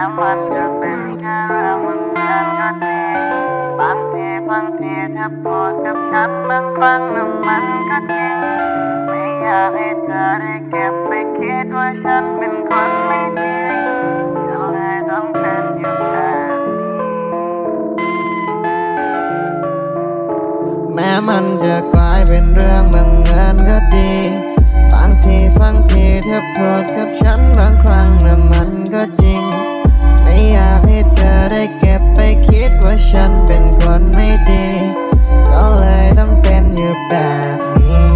ม้มันจะเป็นแค่เรื่องบังเอิญก็จริงบางทีบางทีเธอพูดกับฉันบางครั้งน้ำมันก็จริงไม่อยากให้เธอได้เก็บไปคิดว่าฉันเป็นคนไม่ดีก็เลยต้องเป็นอยู่แบบนี้แม้มันจะกลายเป็นเรื่องบังเอิญก็ดี บางทีฟังทีเธอพูดกับฉัน ได้เก็บไปคิดว่าฉันเป็นคนไม่ดี ก็เลยต้องเป็นอยู่แบบนี้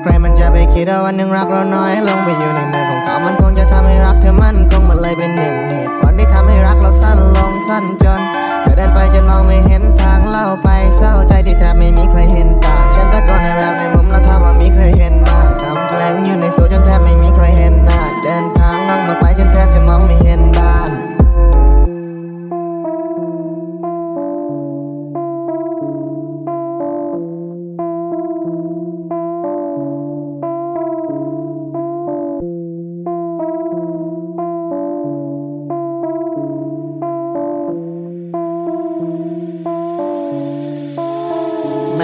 ใครมันจะไปคิดว่าวันหนึ่งรักเราน้อยลงไปอยู่ในมือของเขามันคงจะทำให้รักเธอมันคงมันเลยเป็นหนึ่งเหตุผลที่ทำให้รักเราสั้นลงสั้นจนเธอเดินไปจนมองไม่เห็นทางเล่าไปเศร้าใจที่แทบไม่มีใครเห็นต่างฉันตะโกนในแบบในมุมแล้วถามว่ามีใครเห็นบ้างทำแพลงอยู่ในสตูจนแทบไม่มีใครเห็นหน้าเดินทาง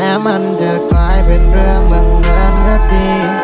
แม้มันจะกลายเป็นเรื่องบังเอิญก็ดี